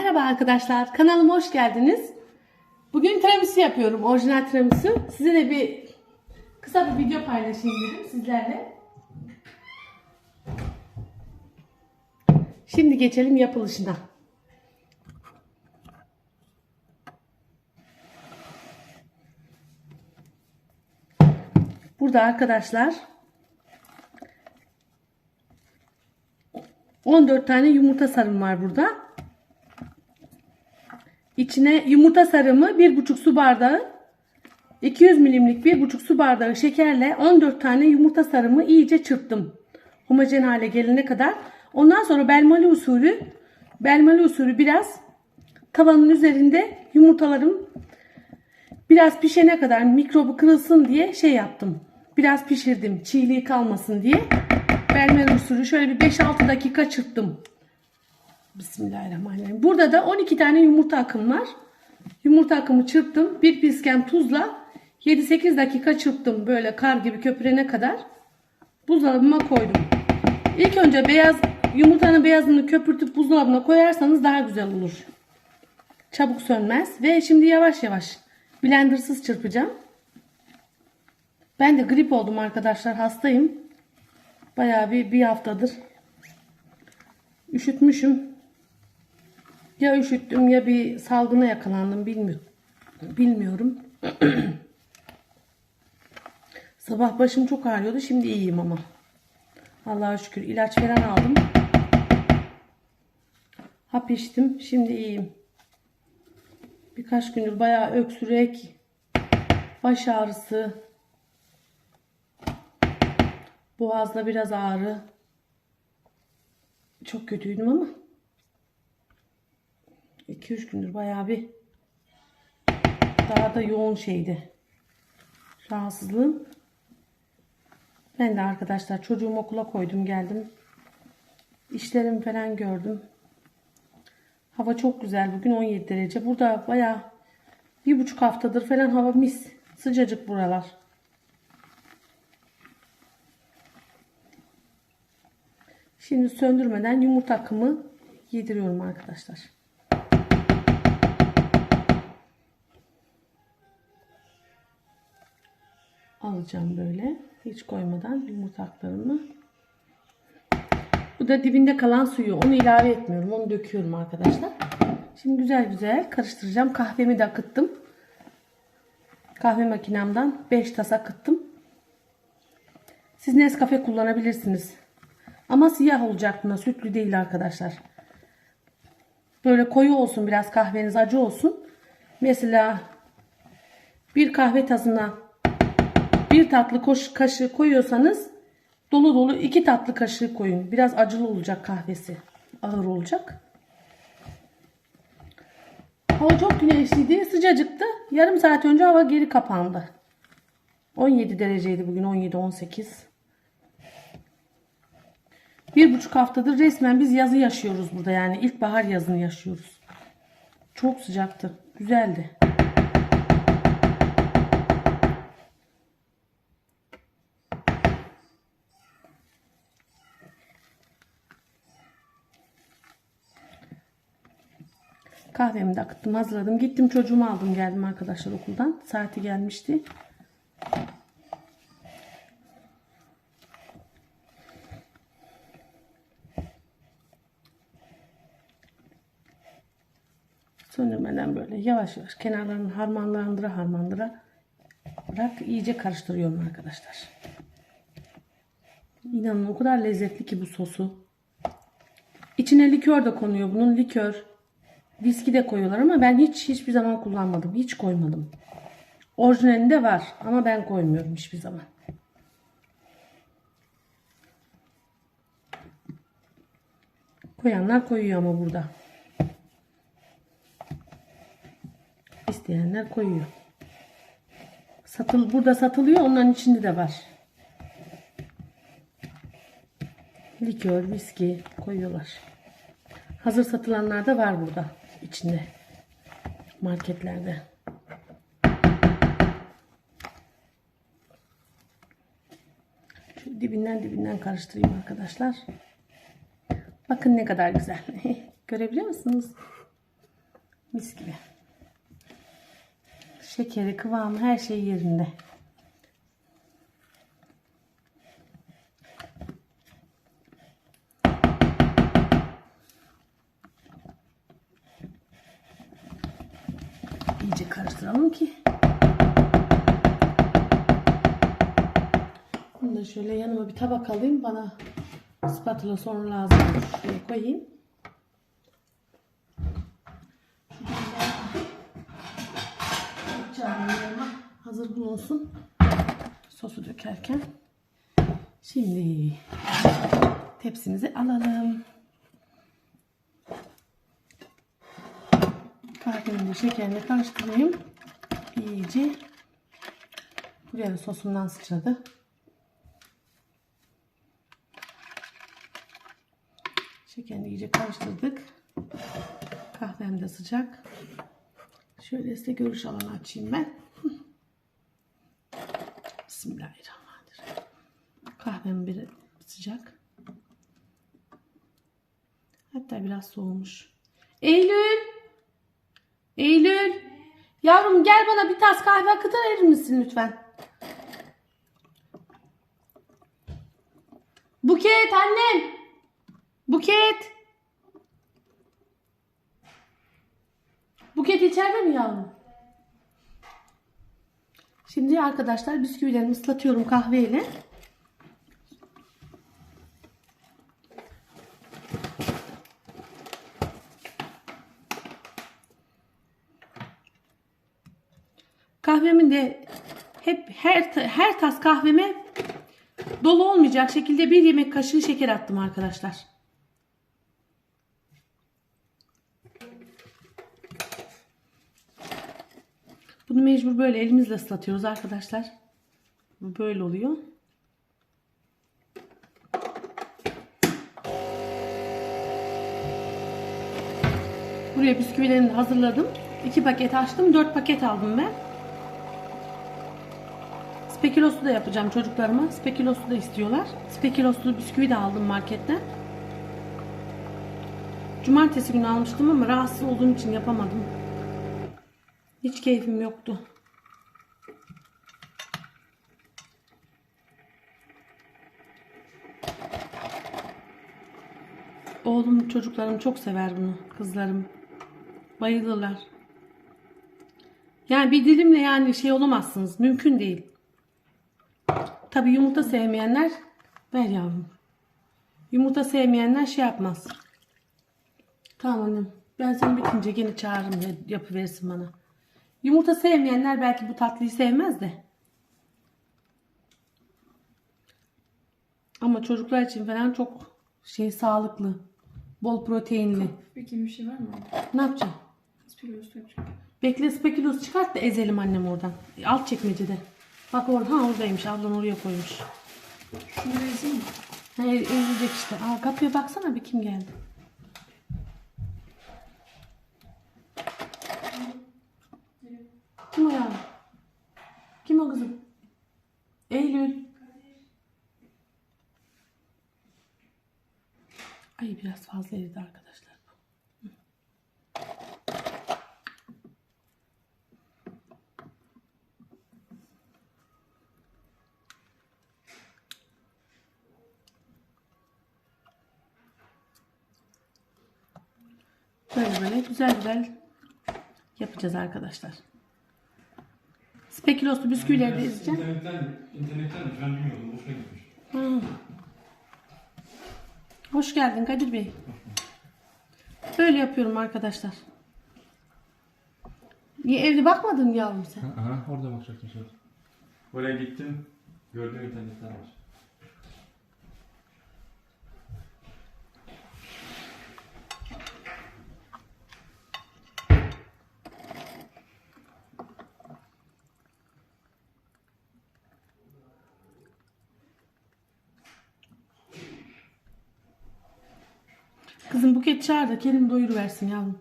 Merhaba arkadaşlar, kanalıma hoş geldiniz. Bugün tiramisu yapıyorum, orijinal tiramisu. Size de bir kısa bir video paylaşayım dedim sizlerle. Şimdi geçelim yapılışına. Burada arkadaşlar 14 tane yumurta sarım var burada. İçine yumurta sarımı 1,5 su bardağı 200 milimlik 1,5 su bardağı şekerle 14 tane yumurta sarımı iyice çırptım. Homojen hale gelene kadar. Ondan sonra belmali usulü belmali usulü biraz tavanın üzerinde yumurtalarım biraz pişene kadar mikrobu kırılsın diye şey yaptım. Biraz pişirdim çiğliği kalmasın diye. Belmali usulü şöyle bir 5-6 dakika çırptım. Bismillahirrahmanirrahim. Burada da 12 tane yumurta akım var. Yumurta akımı çırptım. Bir pisken tuzla 7-8 dakika çırptım. Böyle kar gibi köpürene kadar. Buzdolabıma koydum. İlk önce beyaz yumurtanın beyazını köpürtüp buzdolabına koyarsanız daha güzel olur. Çabuk sönmez. Ve şimdi yavaş yavaş blendersız çırpacağım. Ben de grip oldum arkadaşlar. Hastayım. Bayağı bir, bir haftadır. Üşütmüşüm. Ya üşüttüm ya bir salgına yakalandım bilmiyorum. Bilmiyorum. Sabah başım çok ağrıyordu. Şimdi iyiyim ama. Allah'a şükür ilaç falan aldım. Hap içtim. Şimdi iyiyim. Birkaç gündür bayağı öksürek, baş ağrısı, boğazda biraz ağrı. Çok kötüydüm ama 2-3 gündür bayağı bir daha da yoğun şeydi. Rahatsızlığım. Ben de arkadaşlar çocuğumu okula koydum geldim. İşlerimi falan gördüm. Hava çok güzel bugün 17 derece. Burada bayağı bir buçuk haftadır falan hava mis. Sıcacık buralar. Şimdi söndürmeden yumurta akımı yediriyorum arkadaşlar. Alacağım böyle. Hiç koymadan yumurta aklarımı. Bu da dibinde kalan suyu. Onu ilave etmiyorum. Onu döküyorum arkadaşlar. Şimdi güzel güzel karıştıracağım. Kahvemi de akıttım. Kahve makinemden 5 tas akıttım. Siz Nescafe kullanabilirsiniz. Ama siyah olacak buna. Sütlü değil arkadaşlar. Böyle koyu olsun biraz kahveniz acı olsun. Mesela bir kahve tazına bir tatlı kaşığı koyuyorsanız dolu dolu iki tatlı kaşığı koyun. Biraz acılı olacak kahvesi. Ağır olacak. Hava çok güneşliydi. Sıcacıktı. Yarım saat önce hava geri kapandı. 17 dereceydi bugün. 17-18. Bir buçuk haftadır resmen biz yazı yaşıyoruz burada. Yani ilkbahar yazını yaşıyoruz. Çok sıcaktı. Güzeldi. Kahvemi de akıttım hazırladım. Gittim çocuğumu aldım geldim arkadaşlar okuldan. Saati gelmişti. Söndürmeden böyle yavaş yavaş kenarlarını harmanlandıra harmandıra bırak iyice karıştırıyorum arkadaşlar. İnanın o kadar lezzetli ki bu sosu. İçine likör de konuyor bunun likör. Viski de koyuyorlar ama ben hiç hiçbir zaman kullanmadım. Hiç koymadım. Orijinalinde var ama ben koymuyorum hiçbir zaman. Koyanlar koyuyor ama burada. İsteyenler koyuyor. Satıl burada satılıyor. Onların içinde de var. Likör, viski koyuyorlar. Hazır satılanlar da var burada içinde. Marketlerde. Dibinden dibinden karıştırayım arkadaşlar. Bakın ne kadar güzel. Görebiliyor musunuz? Mis gibi. Şekeri, kıvamı her şey yerinde. İyice karıştıralım ki. Bunu da şöyle yanıma bir tabak alayım. Bana spatula sonra lazım. Şuraya koyayım. Hazır bulunsun. Sosu dökerken. Şimdi tepsimizi alalım. Kahvenin de şekerini karıştırayım. İyice. Buraya da sosundan sıçradı. Şekerini iyice karıştırdık. Kahvem de sıcak. Şöyle size görüş alanı açayım ben. Bismillahirrahmanirrahim. Kahvem bir sıcak. Hatta biraz soğumuş. Eylül! Eylül! Yavrum gel bana bir tas kahve akıtır verir misin lütfen? Buket annem! Buket! Buket içeride mi yavrum? Şimdi arkadaşlar bisküvilerimi ıslatıyorum kahveyle. De hep her her tas kahveme dolu olmayacak şekilde bir yemek kaşığı şeker attım arkadaşlar. Bunu mecbur böyle elimizle ıslatıyoruz arkadaşlar. Bu böyle oluyor. Buraya bisküvilerini hazırladım. 2 paket açtım. 4 paket aldım ben. Speküloslu da yapacağım çocuklarıma. Speküloslu da istiyorlar. Speküloslu bisküvi de aldım marketten. Cumartesi günü almıştım ama rahatsız olduğum için yapamadım. Hiç keyfim yoktu. Oğlum çocuklarım çok sever bunu. Kızlarım. Bayılırlar. Yani bir dilimle yani şey olamazsınız. Mümkün değil. Tabi yumurta sevmeyenler ver yavrum. Yumurta sevmeyenler şey yapmaz. Tamam annem. Ben seni bitince gene çağırırım ya, yapıversin bana. Yumurta sevmeyenler belki bu tatlıyı sevmez de. Ama çocuklar için falan çok şey sağlıklı. Bol proteinli. Peki bir şey var mı? Ne yapacağım? Spiritus yapacak. Bekle spekülos çıkart da ezelim annem oradan. Alt çekmecede. Bak orada ha oradaymış. Ablan oraya koymuş. Şunu ezeyim mi? Ha, e- ezilecek işte. Aa, kapıya baksana bir kim geldi. Kim o ya? Kim o kızım? Eylül. Ay biraz fazla eridi arkadaşlar. Böyle böyle güzel güzel yapacağız arkadaşlar. Speküloslu bisküvileri de ezeceğim. İnternetten, internetten de ben bilmiyordum. Boşuna gitmiş. Ha. Hoş geldin Kadir Bey. Böyle yapıyorum arkadaşlar. Niye evde bakmadın yavrum sen? Aha orada bakacaktım sonra. Oraya gittim. Gördüm internetten var. Kızım buket çağır da Kerim doyuruversin yavrum.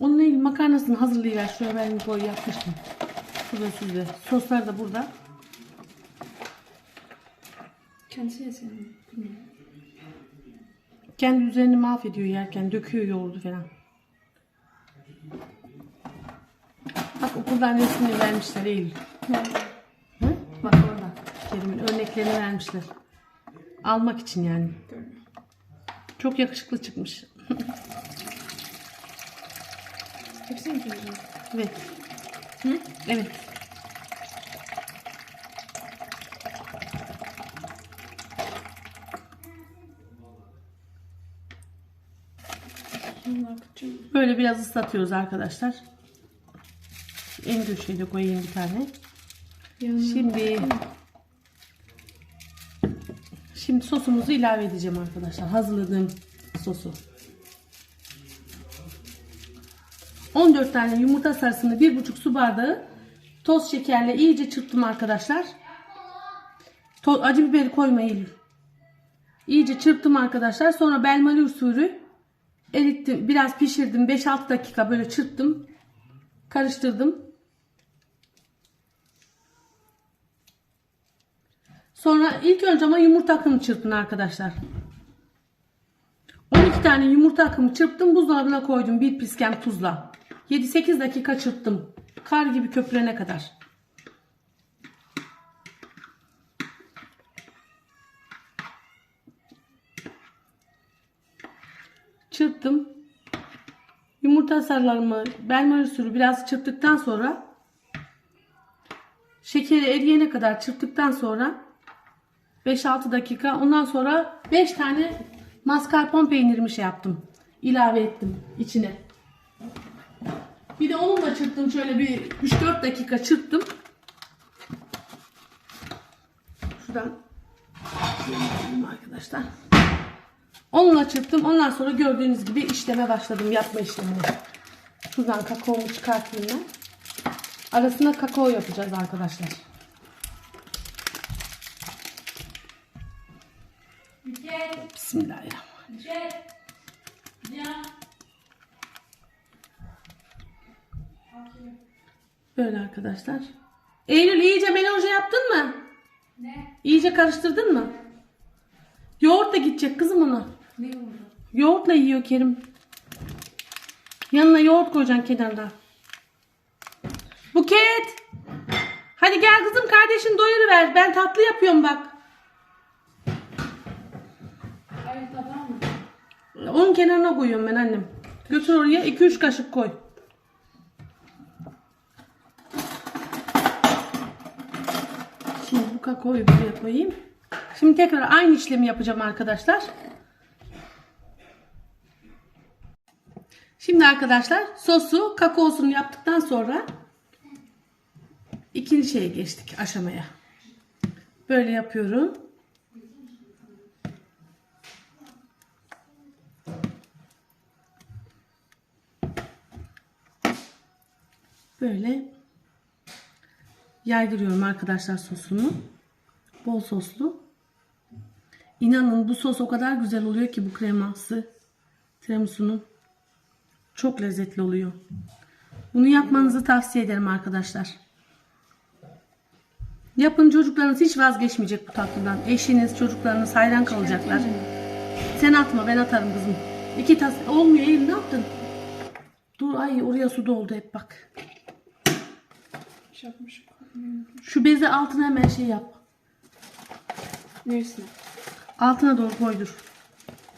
Onunla ilgili makarnasını hazırlayıver. Şuraya ben koy yapmıştım. Şurada sizde. Soslar da burada. Kendisi yesin. Kendi üzerini mahvediyor yerken. Döküyor yoğurdu falan. Bak okuldan resmini vermişler Eylül. Hı? Bak orada. Kerim'in örneklerini vermişler. Almak için yani. Görmüyorum. Çok yakışıklı çıkmış. Hepsini mi koyacağım? Evet. Hı? Evet. Böyle biraz ıslatıyoruz arkadaşlar. En köşeye de koyayım bir tane. Yanına Şimdi Şimdi sosumuzu ilave edeceğim arkadaşlar. Hazırladığım sosu. 14 tane yumurta sarısını 1,5 su bardağı toz şekerle iyice çırptım arkadaşlar. To- acı biberi koymayın. İyice çırptım arkadaşlar. Sonra belmali usulü erittim. Biraz pişirdim. 5-6 dakika böyle çırptım. Karıştırdım. Sonra ilk önce ama yumurta akımı çırpın arkadaşlar. 12 tane yumurta akımı çırptım. Buzdolabına koydum bir piskem tuzla. 7-8 dakika çırptım. Kar gibi köpürene kadar. Çırptım. Yumurta sarılarımı belmari usulü biraz çırptıktan sonra şekeri eriyene kadar çırptıktan sonra 5-6 dakika ondan sonra 5 tane mascarpone peynirimi şey yaptım. ilave ettim içine. Bir de onu da çırptım şöyle bir 3-4 dakika çırptım. Şuradan arkadaşlar. Onunla çırptım. Ondan sonra gördüğünüz gibi işleme başladım. Yapma işlemini. Şuradan kakaomu çıkartayım ben. Arasına kakao yapacağız arkadaşlar. Bismillahirrahmanirrahim. Böyle arkadaşlar. Eylül iyice melange yaptın mı? Ne? İyice karıştırdın mı? Yoğurt da gidecek kızım ona. Ne oldu? Yoğurtla yiyor Kerim. Yanına yoğurt koyacaksın kenarda. Buket. Hadi gel kızım kardeşin doyuruver. Ben tatlı yapıyorum bak. Onun kenarına koyuyorum ben annem. Götür oraya 2-3 kaşık koy. Şimdi bu kakaoyu buraya koyayım. Şimdi tekrar aynı işlemi yapacağım arkadaşlar. Şimdi arkadaşlar sosu kakaosunu yaptıktan sonra ikinci şeye geçtik aşamaya. Böyle yapıyorum. Böyle yaydırıyorum arkadaşlar sosunu. Bol soslu. İnanın bu sos o kadar güzel oluyor ki bu kreması tiramisu'nun. Çok lezzetli oluyor. Bunu yapmanızı tavsiye ederim arkadaşlar. Yapın çocuklarınız hiç vazgeçmeyecek bu tatlıdan. Eşiniz, çocuklarınız hayran kalacaklar. Sen atma ben atarım kızım. İki tas olmuyor Eylül ne yaptın? Dur ay oraya su doldu hep bak. Yapmışım. Şu bezi altına hemen şey yap. Neresine? Altına doğru koydur.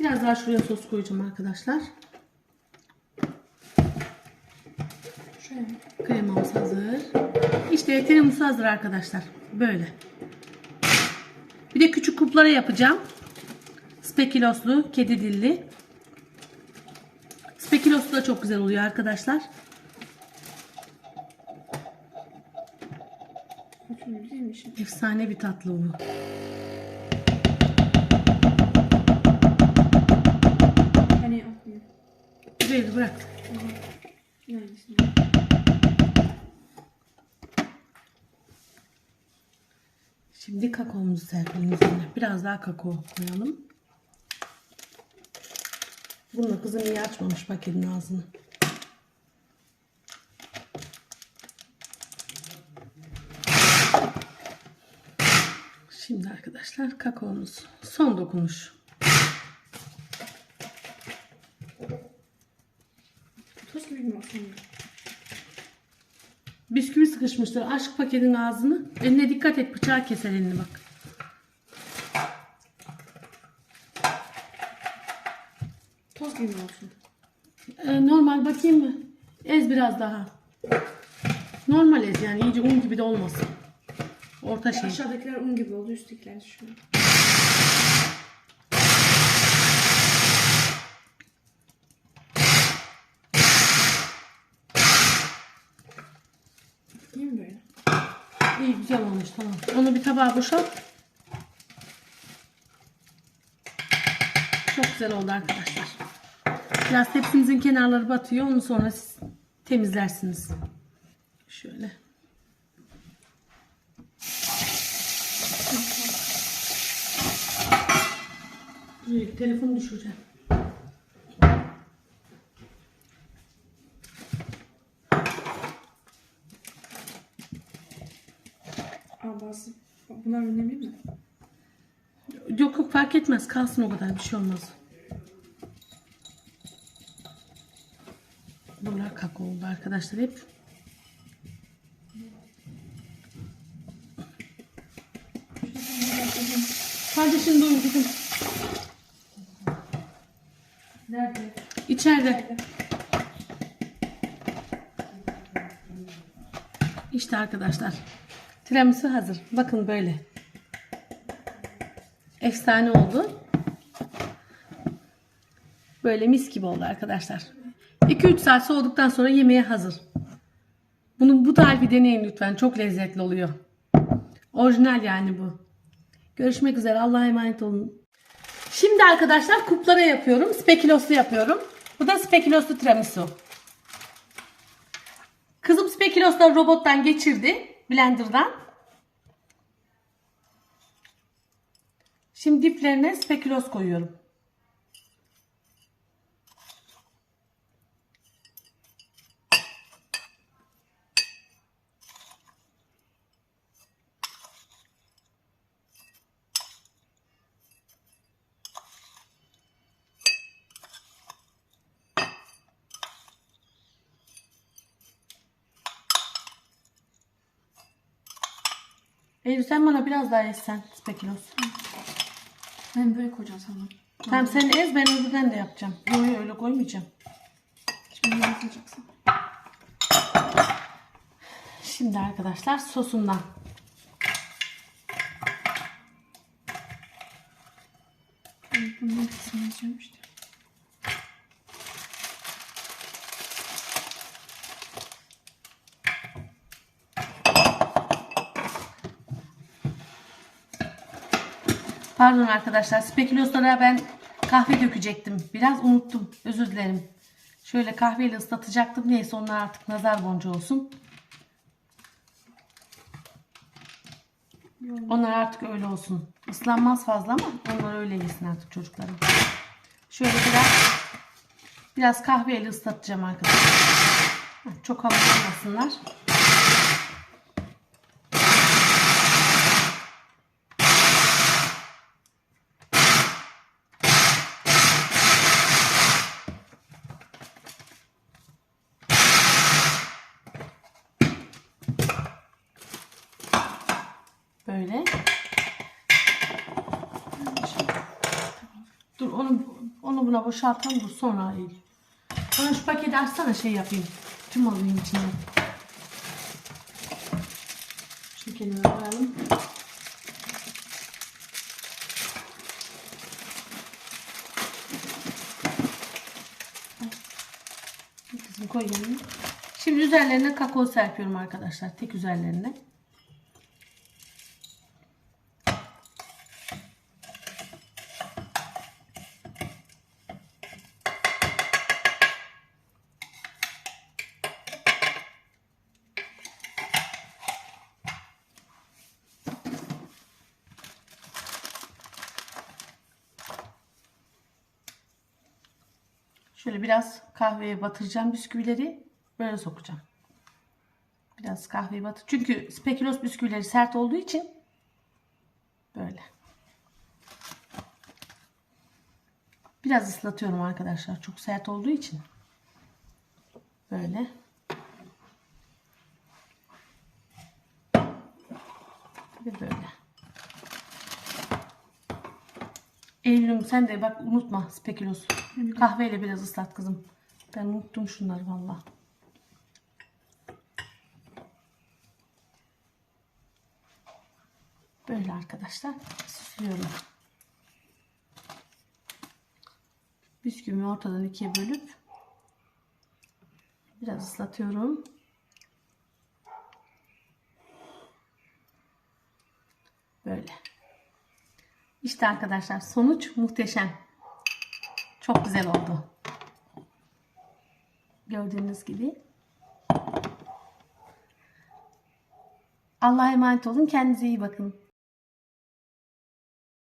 Biraz daha şuraya sos koyacağım arkadaşlar. Şöyle? Kremamız hazır. İşte tiramisu hazır arkadaşlar. Böyle. Bir de küçük kuplara yapacağım. Spekiloslu, kedi dilli. Spekiloslu da çok güzel oluyor arkadaşlar. Efsane bir tatlı bu. Hani atmıyor. Böyle bırak. Neredesin? Şimdi kakaomuzu serpelim üzerine. Biraz daha kakao koyalım. Bunu kızım iyi açmamış paketin ağzını. Şimdi arkadaşlar kakaomuz son dokunuş. Toz gibi mi? Bisküvi sıkışmıştır. Aşk paketin ağzını. Eline dikkat et bıçağı keser elini bak. Toz gibi olsun? Ee, normal bakayım mı? Ez biraz daha. Normal ez yani iyice un gibi de olmasın. Orta şey. Aşağıdakiler un gibi oldu, üsttekiler şu. İyi mi böyle? İyi güzel olmuş tamam. Onu bir tabağa boşalt. Çok güzel oldu arkadaşlar. Biraz tepsimizin kenarları batıyor. Onu sonra siz temizlersiniz. Şöyle. Dur, Telefonu düşüreceğim. Aa bazı. Bunlar önemli mi? Yok yok fark etmez. Kalsın o kadar bir şey olmaz. Buralar kakao oldu arkadaşlar hep. Kardeşin de uyudum. İçeride. İşte arkadaşlar. Tiramisu hazır. Bakın böyle. Efsane oldu. Böyle mis gibi oldu arkadaşlar. 2-3 saat soğuduktan sonra yemeğe hazır. Bunu bu tarifi deneyin lütfen. Çok lezzetli oluyor. Orijinal yani bu. Görüşmek üzere. Allah'a emanet olun. Şimdi arkadaşlar kuplara yapıyorum. Speküloslu yapıyorum. Bu da speküloslu tiramisu. Kızım spekülosları robottan geçirdi. Blender'dan. Şimdi diplerine spekülos koyuyorum. Eylül sen bana biraz daha essen spekülos. Ben böyle koyacağım sana. Tamam sen ez ben öbürden de yapacağım. Yok yok öyle koymayacağım. Şimdi ne yapacaksın? Şimdi arkadaşlar sosundan. Ben bunun kısmını yazacağım işte. Pardon arkadaşlar speküloslara ben kahve dökecektim. Biraz unuttum. Özür dilerim. Şöyle kahveyle ıslatacaktım. Neyse onlar artık nazar boncuğu olsun. Onlar artık öyle olsun. Islanmaz fazla ama onlar öyle yesin artık çocuklarım. Şöyle biraz biraz kahveyle ıslatacağım arkadaşlar. Çok hamur olmasınlar. Böyle. Dur onu onu buna boşaltalım dur sonra alayım. Bana şu paketi açsana şey yapayım. Tüm alayım içine. Şu kenara koyalım. Kızım koy yanına. Şimdi üzerlerine kakao serpiyorum arkadaşlar. Tek üzerlerine. Şöyle biraz kahveye batıracağım bisküvileri. Böyle sokacağım. Biraz kahveyi batır. Çünkü spekülos bisküvileri sert olduğu için böyle. Biraz ıslatıyorum arkadaşlar. Çok sert olduğu için. Böyle. Ve böyle. Eylül'üm sen de bak unutma spekülosu. Kahveyle biraz ıslat kızım. Ben unuttum şunları valla. Böyle arkadaşlar süslüyorum. Bisküvimi ortadan ikiye bölüp biraz ıslatıyorum. Böyle. İşte arkadaşlar sonuç muhteşem. Çok güzel oldu. Gördüğünüz gibi. Allah'a emanet olun. Kendinize iyi bakın.